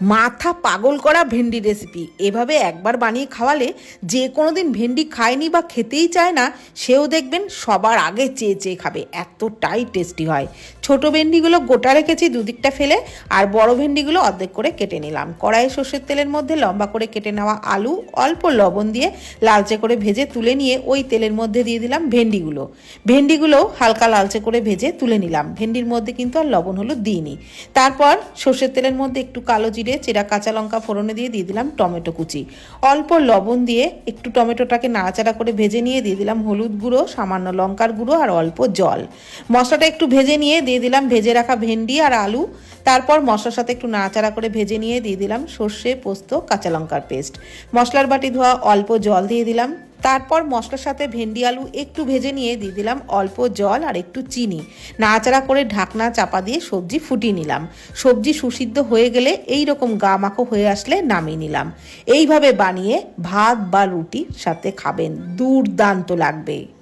মাথা পাগল করা ভেন্ডি রেসিপি এভাবে একবার বানিয়ে খাওয়ালে যে কোনো দিন ভেন্ডি খায়নি বা খেতেই চায় না, সেও দেখবেন সবার আগে চেয়ে চেয়ে খাবে। এতটাই টেস্টি হয়। ছোট ভেন্ডিগুলো গোটা রেখেছি দুদিকটা ফেলে, আর বড় ভেন্ডিগুলো অর্ধেক করে কেটে নিলাম। কড়াইয়ে সর্ষের তেলের মধ্যে লম্বা করে কেটে নেওয়া আলু, অল্প লবণ দিয়ে লালচে করে ভেজে তুলে নিয়ে ওই তেলের মধ্যে দিয়ে দিলাম ভেন্ডিগুলো। ভেন্ডিগুলো হালকা লালচে করে ভেজে তুলে নিলাম। ভেন্ডির মধ্যে কিন্তু আর লবণ হলুদ দিইনি। তারপর সর্ষের তেলের মধ্যে একটু কালো জিরে চেরা কাঁচা লঙ্কা ফোড়নে দিয়ে দিয়ে দিলাম টমেটো কুচি। অল্প লবণ দিয়ে একটু টমেটোটাকে নাড়াচাড়া করে ভেজে নিয়ে দিয়ে দিলাম হলুদ গুঁড়ো, সামান্য লঙ্কার গুঁড়ো আর অল্প জল। মশলাটা একটু ভেজে নিয়ে দিয়ে দিলাম ভেজে রাখা ভেন্ডি আর আলু। তারপর মশলার সাথে একটু নাড়াচাড়া করে ভেজে নিয়ে দিয়ে দিলাম সর্ষে, পোস্ত, কাঁচা লঙ্কার পেস্ট। মশলার বাটি ধোয়া অল্প জল দিয়ে দিলাম। তারপর মশলার সাথে ভেন্ডি আলু একটু ভেজে নিয়ে দিয়ে দিলাম অল্প জল আর একটু চিনি। নাড়াচাড়া করে ঢাকনা চাপা দিয়ে সবজি ফুটিয়ে নিলাম। সবজি সুসিদ্ধ হয়ে গেলে এই রকম গা মাখো হয়ে আসলে নামিয়ে নিলাম। এইভাবে বানিয়ে ভাত বা রুটির সাথে খাবেন। দুর্দান্ত লাগবে।